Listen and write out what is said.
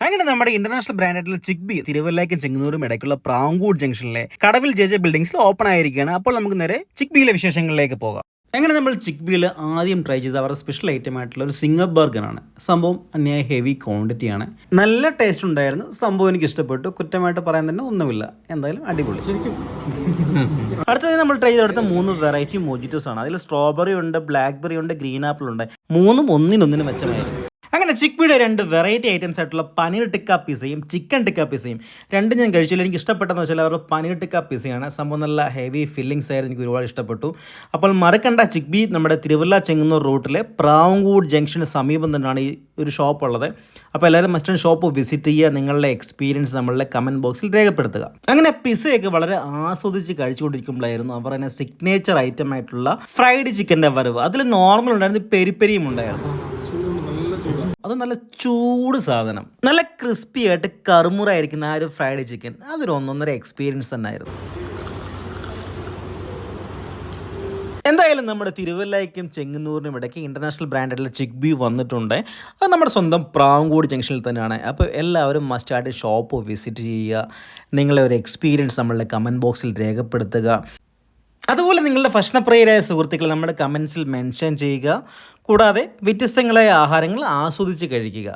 അങ്ങനെ നമ്മുടെ ഇന്റർനാഷണൽ ബ്രാൻഡായിട്ടുള്ള ചിക്ബി തിരുവല്ലയ്ക്കും ചെങ്ങന്നൂരും ഇടയ്ക്കുള്ള പ്രാങ്കൂട് ജംഗ്ഷനിലെ കടവിൽ ജെ ജെ ബിൽഡിംഗ്സിൽ ഓപ്പൺ ആയിരിക്കുകയാണ്. അപ്പോൾ നമുക്ക് നേരെ ചിക്ബിയിലെ വിശേഷങ്ങളിലേക്ക് പോകാം. അങ്ങനെ നമ്മൾ ചിക്ബിയിൽ ആദ്യം ട്രൈ ചെയ്ത അവരുടെ സ്പെഷ്യൽ ഐറ്റം ആയിട്ടുള്ള ഒരു സിംഗർ ബർഗറാണ് സംഭവം അന്യായ ഹെവി ക്വാണ്ടിറ്റി ആണ്. നല്ല ടേസ്റ്റ് ഉണ്ടായിരുന്നു. സംഭവം എനിക്ക് ഇഷ്ടപ്പെട്ടു. കുറ്റമായിട്ട് പറയാൻ തന്നെ ഒന്നുമില്ല. എന്തായാലും അടിപൊളി. അടുത്തത് നമ്മൾ ട്രൈ ചെയ്തെടുത്ത മൂന്ന് വെറൈറ്റി മോജിറ്റോസ് ആണ്. അതിൽ സ്ട്രോബെറി ഉണ്ട് ബ്ലാക്ക്ബെറി ഉണ്ട് ഗ്രീൻ ആപ്പിൾ ഉണ്ട്. മൂന്നും ഒന്നിനൊന്നിനും മെച്ചമായിരുന്നു. അങ്ങനെ ചിക്പിയുടെ രണ്ട് വെറൈറ്റി ഐറ്റംസ് ആയിട്ടുള്ള പനീർ ടിക്ക പിസയും ചിക്കൻ ടിക്ക പിസയും രണ്ടും ഞാൻ കഴിച്ചില്ല. എനിക്ക് ഇഷ്ടപ്പെട്ടെന്ന് വെച്ചാൽ അവരുടെ പനീർ ടിക്ക പിസയാണ് സംഭവം നല്ല ഹെവി ഫില്ലിങ്സ് ആയിരുന്നു. എനിക്ക് ഒരുപാട് ഇഷ്ടപ്പെട്ടു. അപ്പോൾ മറക്കണ്ട ചിക്ബി നമ്മുടെ തിരുവല്ല ചെങ്ങന്നൂർ റൂട്ടിലെ പ്രാവങ്കൂട് ജംഗ്ഷന് സമീപം തന്നെയാണ് ഈ ഒരു ഷോപ്പ് ഉള്ളത്. അപ്പോൾ എല്ലാവരും മസ്റ്റൺ ഷോപ്പ് വിസിറ്റ് ചെയ്യുക. നിങ്ങളുടെ എക്സ്പീരിയൻസ് നമ്മളുടെ കമന്റ് ബോക്സിൽ രേഖപ്പെടുത്തുക. അങ്ങനെ പിസയൊക്കെ വളരെ ആസ്വദിച്ച് കഴിച്ചുകൊണ്ടിരിക്കുമ്പോഴായിരുന്നു അവർ തന്നെ സിഗ്നേച്ചർ ഐറ്റം ആയിട്ടുള്ള ഫ്രൈഡ് ചിക്കന്റെ വരവ്. അതിൽ നോർമൽ ഉണ്ടായിരുന്നു പെരിപ്പെരിയും ഉണ്ടായിരുന്നു. അത് നല്ല ചൂട് സാധനം. നല്ല ക്രിസ്പി ആയിട്ട് കറുമുറ ആയിരിക്കുന്ന ആ ഒരു ഫ്രൈഡ് ചിക്കൻ അതൊരു ഒന്നൊന്നര എക്സ്പീരിയൻസ് തന്നെ ആയിരുന്നു എന്തായാലും നമ്മുടെ തിരുവല്ലയ്ക്കും ചെങ്ങന്നൂരിനും ഇടയ്ക്ക് ഇന്റർനാഷണൽ ബ്രാൻഡായിട്ടുള്ള ചിക്ബി വന്നിട്ടുണ്ട്. അത് നമ്മുടെ സ്വന്തം പ്രാവങ്കോട് ജംഗ്ഷനിൽ തന്നെയാണ്. അപ്പോൾ എല്ലാവരും മസ്റ്റായിട്ട് ഷോപ്പ് വിസിറ്റ് ചെയ്യുക. നിങ്ങളെ ഒരു എക്സ്പീരിയൻസ് നമ്മളുടെ കമന്റ് ബോക്സിൽ രേഖപ്പെടുത്തുക. അതുപോലെ നിങ്ങളുടെ ഭക്ഷണപ്രിയരായ സുഹൃത്തുക്കൾ നമ്മുടെ കമൻസിൽ മെൻഷൻ ചെയ്യുക. കൂടാതെ വ്യത്യസ്തങ്ങളായ ആഹാരങ്ങൾ ആസ്വദിച്ച് കഴിക്കുക.